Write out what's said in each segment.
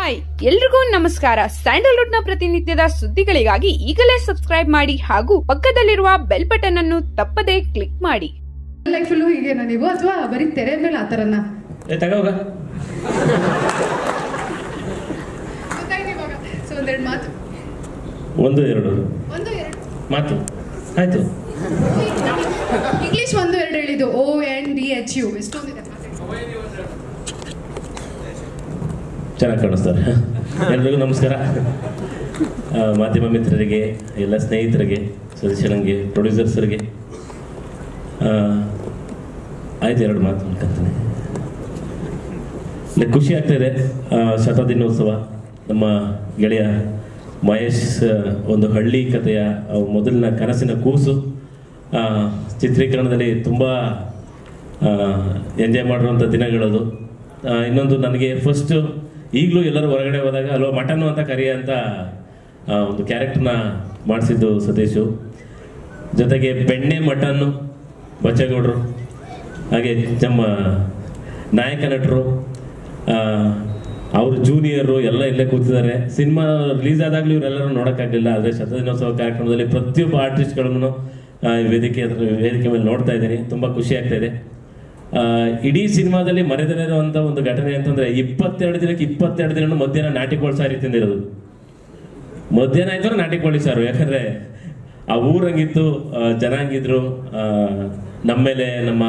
Hi ಎಲ್ರಿಗೂ ನಮಸ್ಕಾರ. ಸ್ಯಾಂಡಲ್ವುಡ್ನ ಪ್ರತಿನಿತ್ಯದ ಸುದ್ದಿಗಳಿಗಾಗಿ ಈಗಲೇ ಸಬ್ಸ್ಕ್ರೈಬ್ ಮಾಡಿ ಹಾಗೂ ಪಕ್ಕದಲ್ಲಿರುವ ಬೆಲ್ ಬಟನ್ ಅನ್ನು ತಪ್ಪದೇ ಕ್ಲಿಕ್ ಮಾಡಿ. ಲೈಫಲ್ಲೂ ಹೀಗೇನಾ ನೀವು? ಅಥವಾ ಬರೀ ತೆರೆ ಮೇಲೆ ಆ ಇವಾಗ. ಸೊ ಒಂದೆರಡು ಮಾತು. ಒಂದು ಎರಡು. ಒಂದು ಎರಡು. ಮಾತು. ಆಯ್ತು. ಇಂಗ್ಲಿಷ್ ಒಂದು ಎರಡು ಹೇಳಿದ್ದು. O N D H U ಎಷ್ಟೊಂದಿದೆ. ಚೆನ್ನಾಗಿ ಕಾಣಿಸ್ತಾರೆ. ಎಲ್ರಿಗೂ ನಮಸ್ಕಾರ. ಮಾಧ್ಯಮ ಮಿತ್ರರಿಗೆ ಎಲ್ಲ ಸ್ನೇಹಿತರಿಗೆ ಸದಸ್ಯರಂಗೆ ಪ್ರೊಡ್ಯೂಸರ್ಸರಿಗೆ ಆಯ್ತು ಎರಡು ಮಾತು ಇಲ್ಲ, ಖುಷಿ ಆಗ್ತಾ ಇದೆ ಶತದಿನೋತ್ಸವ ನಮ್ಮ ಗೆಳೆಯ ಮಹೇಶ್ ಒಂದು ಹಳ್ಳಿ ಕಥೆಯ ಮೊದಲಿನ ಕನಸಿನ ಕೂಸು. ಚಿತ್ರೀಕರಣದಲ್ಲಿ ತುಂಬ ಎಂಜಾಯ್ ಮಾಡಿರುವಂಥ ದಿನಗಳದು. ಇನ್ನೊಂದು ನನಗೆ ಫಸ್ಟ್ ಈಗಲೂ ಎಲ್ಲರೂ ಹೊರಗಡೆ ಹೋದಾಗ ಅಲ್ವ ಮಟನ್ನು ಅಂತ ಕರೆಯ ಅಂತ ಒಂದು ಕ್ಯಾರೆಕ್ಟರ್ನ ಮಾಡಿಸಿದ್ದು ಸತೀಶು. ಜೊತೆಗೆ ಬೆಣ್ಣೆ ಮಟನ್ನು ಬಚ್ಚೇಗೌಡರು, ಹಾಗೆ ನಮ್ಮ ನಾಯಕ ನಟರು ಅವರು ಜೂನಿಯರು ಎಲ್ಲ ಇಲ್ಲೇ ಕೂತಿದ್ದಾರೆ. ಸಿನಿಮಾ ರಿಲೀಸ್ ಆದಾಗಲೂ ಇವರೆಲ್ಲರೂ ನೋಡೋಕ್ಕಾಗಲಿಲ್ಲ. ಆದರೆ ಶತದಿನೋತ್ಸವ ಕಾರ್ಯಕ್ರಮದಲ್ಲಿ ಪ್ರತಿಯೊಬ್ಬ ಆರ್ಟಿಸ್ಟ್ಗಳನ್ನು ವೇದಿಕೆ ಅದರ ವೇದಿಕೆ ಮೇಲೆ ನೋಡ್ತಾ ಇದ್ದೀನಿ. ತುಂಬ ಖುಷಿ ಆಗ್ತಾ ಇಡೀ ಸಿನಿಮಾದಲ್ಲಿ ಮರೆದಲೇ ಇರುವಂಥ ಒಂದು ಘಟನೆ ಅಂತಂದ್ರೆ ಇಪ್ಪತ್ತೆರಡು ದಿನಕ್ಕೆ ಇಪ್ಪತ್ತೆರಡು ದಿನ ಮಧ್ಯಾಹ್ನ ನಾಟಿ ಕೋಳಿ ಸಾರಿ ತಿಂದಿರೋದು. ಮಧ್ಯಾಹ್ನ ಆಯ್ತು ನಾಟಿ ಕೋಳಿ ಸಾರು, ಯಾಕಂದ್ರೆ ಆ ಊರಂಗಿತ್ತು ಜನಾಂಗಿದ್ರು ನಮ್ಮ ಮೇಲೆ, ನಮ್ಮ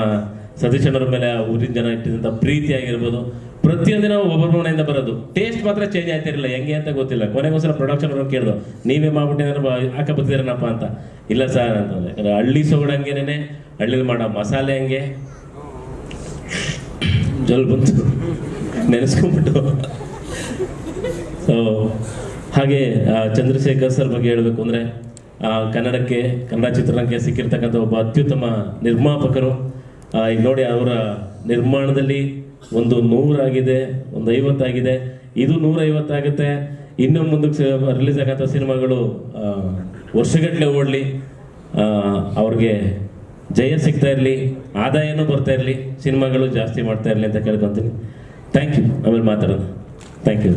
ಸತೀಶಣ್ಣರ ಮೇಲೆ ಆ ಊರಿನ ಜನ ಇಟ್ಟಿದಂತ ಪ್ರೀತಿ ಆಗಿರ್ಬೋದು. ಪ್ರತಿಯೊಂದು ನಾವು ಒಬ್ಬೊಬ್ಬರ ಮನೆಯಿಂದ ಬರೋದು. ಟೇಸ್ಟ್ ಮಾತ್ರ ಚೇಂಜ್ ಆಗ್ತಿರಲಿಲ್ಲ ಹೆಂಗೆ ಅಂತ ಗೊತ್ತಿಲ್ಲ. ಕೊನೆಗೋಸ್ಕರ ಪ್ರೊಡಕ್ಷನ್ ಅವ್ರನ್ನ ಕೇಳ್ದು ನೀವೇ ಮಾಡ್ಬಿಟ್ಟಿದ್ರೆ ಹಾಕ ಬರ್ತೀರನಪ್ಪ ಅಂತ. ಇಲ್ಲ ಸರ್ ಅಂತಂದ್ರೆ ಯಾಕಂದ್ರೆ ಹಳ್ಳಿ ಸೊಗಡು ಹಂಗೇನೆ ಹಳ್ಳಿಲಿ ಮಾಡೋ ಮಸಾಲೆ ಹಂಗೆ. ಜಲ್ ಬಂತು. ನೆನೆಸ್ಕೊಂಬಿಟ್ಟು ಸೊ ಹಾಗೆ ಚಂದ್ರಶೇಖರ್ ಸರ್ ಬಗ್ಗೆ ಹೇಳಬೇಕು ಅಂದರೆ ಕನ್ನಡಕ್ಕೆ, ಕನ್ನಡ ಚಿತ್ರರಂಗಕ್ಕೆ ಸಿಕ್ಕಿರ್ತಕ್ಕಂಥ ಒಬ್ಬ ಅತ್ಯುತ್ತಮ ನಿರ್ಮಾಪಕರು. ಈಗ ನೋಡಿ ಅವರ ನಿರ್ಮಾಣದಲ್ಲಿ ಒಂದು ನೂರಾಗಿದೆ, ಒಂದು ಐವತ್ತಾಗಿದೆ. ಇದು ನೂರೈವತ್ತಾಗುತ್ತೆ ಇನ್ನೂ ಮುಂದಕ್ಕೆ ರಿಲೀಸ್ ಆಗಂಥ ಸಿನಿಮಾಗಳು ವರ್ಷಗಟ್ಟಲೆ ಓಡಲಿ. ಅವ್ರಿಗೆ ಜಯ ಸಿಗ್ತಾ ಇರಲಿ, ಆದಾಯನೂ ಬರ್ತಾ ಇರಲಿ, ಸಿನಿಮಾಗಳು ಜಾಸ್ತಿ ಮಾಡ್ತಾ ಇರಲಿ ಅಂತ ಕೇಳ್ಕೊತೀನಿ. ಥ್ಯಾಂಕ್ ಯು ಆಮೇಲೆ ಮಾತಾಡೋಣ. Thank you